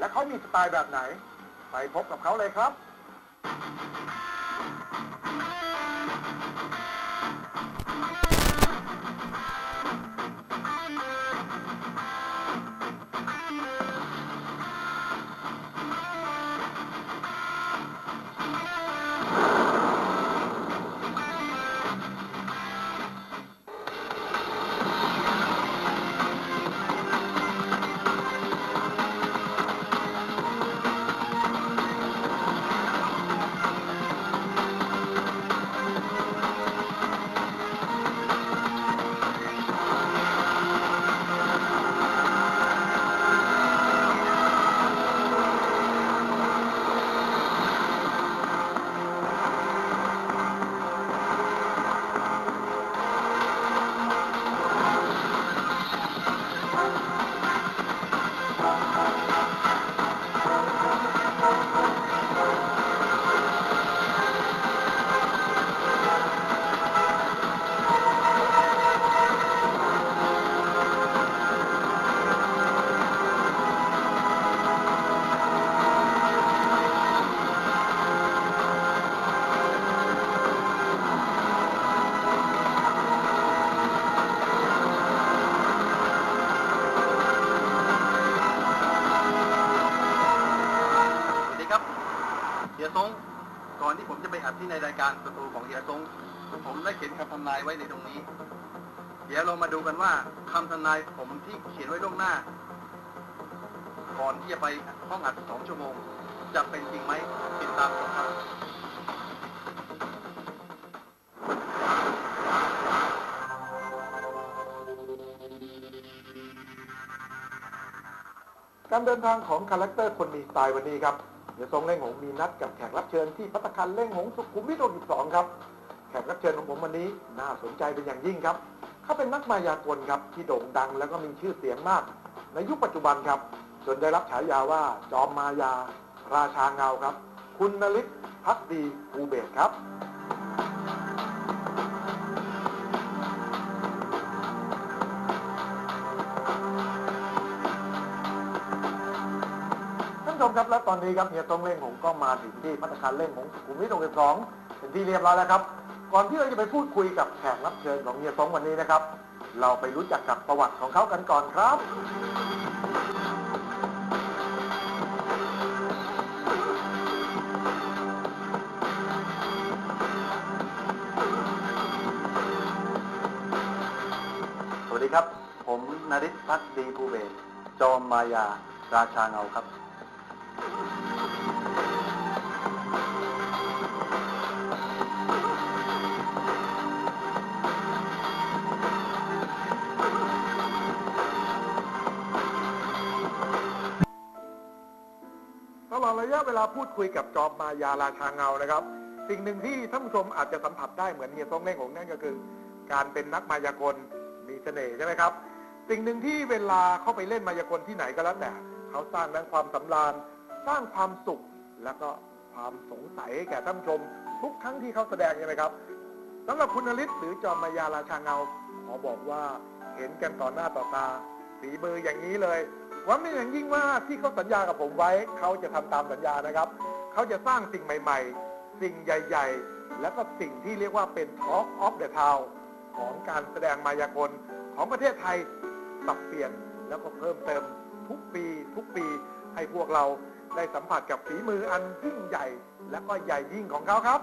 และเขามีสไตล์แบบไหน ไปพบกับเขาเลยครับ ยซงก่อนที่ผมจะไปอัดที่ในรายการสตูของเฮียซงผมได้เขียนคำทำนายไว้ในตรงนี้ เดี๋ยวเรามาดูกันว่าคำทำนายผมที่เขียนไว้ล่วงหน้า ก่อนที่จะไปห้องอัดสองชั่วโมง จะเป็นจริงไหมติดตามชมครับการเดินทางของคาแรคเตอร์คนมีสไตล์วันนี้ครับ ดี๋ยวทรงเล่งหงมีนัดกับแขกรับเชิญที่พัตตาคารเล่งหงสุขุมวิท62ครับ แขกรับเชิญของผมวันนี้น่าสนใจเป็นอย่างยิ่งครับ เขาเป็นนักมายากลครับที่โด่งดังแล้วก็มีชื่อเสียงมาก ในยุคปัจจุบันครับ จนได้รับฉายาว่าจอมมายา ราชาเงาครับ คุณนลิศพักดีภูเบศครับ ผู้ชมครับและตอนนี้ครับเฮียตงเล่งหงก็มาถึงที่พัตตาคารเล่งหงสุขุมวิท62เป็นที่เรียบร้อยแล้วครับ ก่อนที่เราจะไปพูดคุยกับแขกรับเชิญของเฮียตงวันนี้นะครับ เราไปรู้จักกับประวัติของเขากันก่อนครับ สวัสดีครับ ผมนริศพักดีภูเบศจอมมายาราชาเงาครับ ตลอดระยะเวลาพูดคุยกับจอมมายาราชาเงานะครับ สิ่งหนึ่งที่ท่านผู้ชมอาจจะสัมผัสได้เหมือนเฮียตงเล่งหงนั่นก็คือ การเป็นนักมายากลมีเสน่ห์ใช่ไหมครับ สิ่งหนึ่งที่เวลาเข้าไปเล่นมายากลที่ไหนก็แล้วแต่เขาสร้างทั้งความสำราญ สร้างความสุขแล้วก็ความสงสัยให้แก่ท่านชม ทุกครั้งที่เขาแสดงใช่ไหมครับสำหรับคุณนฤทธิ์หรือจอมมายาราชาเงา ขอบอกว่าเห็นกันต่อหน้าต่อตาฝีมืออย่างนี้เลยหวังเป็นอย่างยิ่งว่าที่เขาสัญญากับผมไว้ เขาจะทำตามสัญญานะครับ เขาจะสร้างสิ่งใหม่ ๆ สิ่งใหญ่ ๆ แล้วก็สิ่งที่เรียกว่าเป็น Talk of the Town ของการแสดงมายากลของประเทศไทยปรับเปลี่ยนแล้วก็เพิ่มเติมทุกปี ทุกปีให้พวกเรา ได้สัมผัสกับฝีมืออันยิ่งใหญ่ และก็ใหญ่ยิ่งของเขาครับ